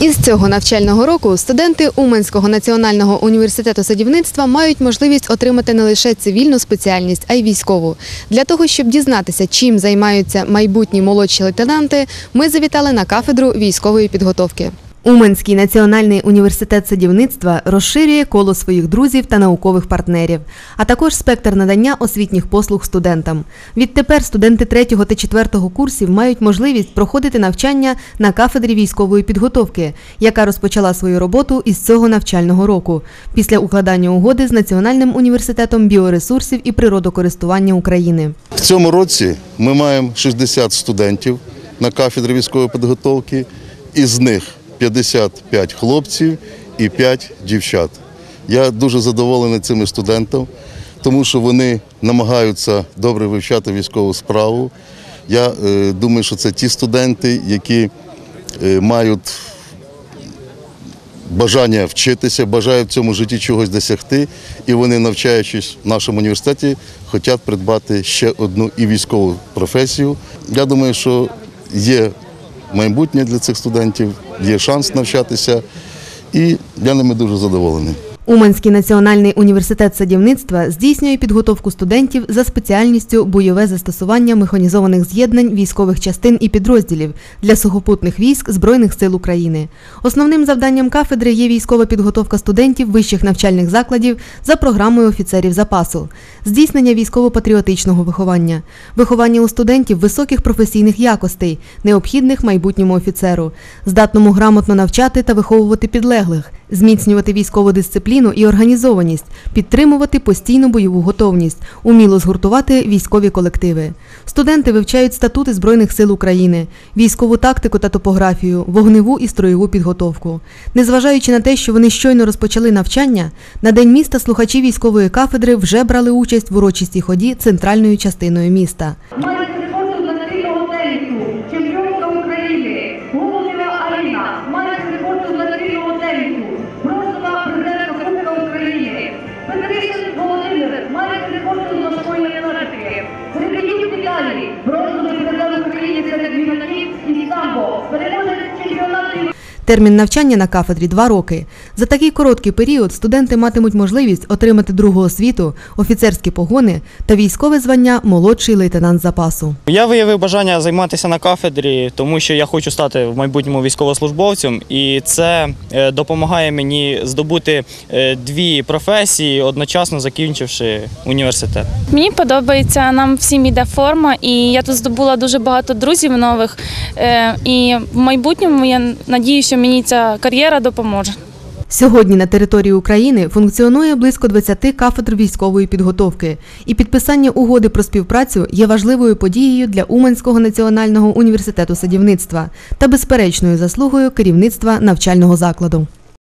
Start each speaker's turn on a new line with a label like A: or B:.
A: Із цього навчального року студенти Уманського національного університету садівництва мають можливість отримати не лише цивільну спеціальність, а й військову. Для того, щоб дізнатися, чим займаються майбутні молодші лейтенанти, ми завітали на кафедру військової підготовки. Уманський національний університет садівництва розширює коло своїх друзів та наукових партнерів, а також спектр надання освітніх послуг студентам. Відтепер студенти 3 та 4 курсів мають можливість проходити навчання на кафедрі військової підготовки, яка розпочала свою роботу із цього навчального року, після укладання угоди з Національним університетом біоресурсів і природокористування України.
B: В цьому році ми маємо 60 студентів на кафедрі військової підготовки, із них 55 хлопців і 5 дівчат. Я дуже задоволений цими студентами, тому що вони намагаються добре вивчати військову справу. Я е, думаю, що це ті студенти, які е, мають бажання вчитися, бажають в цьому житті чогось досягти, і вони, навчаючись в нашому університеті, хочуть придбати ще одну і військову професію. Я думаю, що є майбутнє для цих студентів, є шанс навчатися, і я ними дуже задоволений.
A: Уманський національний університет садівництва здійснює підготовку студентів за спеціальністю бойове застосування механізованих з'єднань військових частин і підрозділів для сухопутних військ Збройних сил України. Основним завданням кафедри є військова підготовка студентів вищих навчальних закладів за програмою офіцерів запасу, здійснення військово-патріотичного виховання, виховання у студентів високих професійних якостей, необхідних майбутньому офіцеру, здатному грамотно навчати та виховувати підлеглих, зміцнювати військову дисципліну і організованість, підтримувати постійну бойову готовність, уміло згуртувати військові колективи. Студенти вивчають статути Збройних сил України, військову тактику та топографію, вогневу і строєву підготовку. Незважаючи на те, що вони щойно розпочали навчання, на день міста слухачі військової кафедри вже брали участь в урочистій ході центральною частиною міста.
C: Спорту з важкої атлетики, Середнюк Віталій, бронзовий президент України серед юнаків і самбо, переможець чемпіонату
A: Термін навчання на кафедрі два роки. За такий короткий період студенти матимуть можливість отримати другу освіту, офіцерські погони та військове звання молодший лейтенант запасу.
D: Я виявив бажання займатися на кафедрі, тому що я хочу стати в майбутньому військовослужбовцем, і це е, допомагає мені здобути е, дві професії, одночасно закінчивши університет.
E: Мені подобається, нам всім іде форма, і я тут здобула дуже багато друзів нових. Е, І в майбутньому я надію, що мені ця кар'єра допоможе.
A: Сьогодні на території України функціонує близько 20 кафедр військової підготовки, і підписання угоди про співпрацю є важливою подією для Уманського національного університету садівництва та безперечною заслугою керівництва навчального закладу.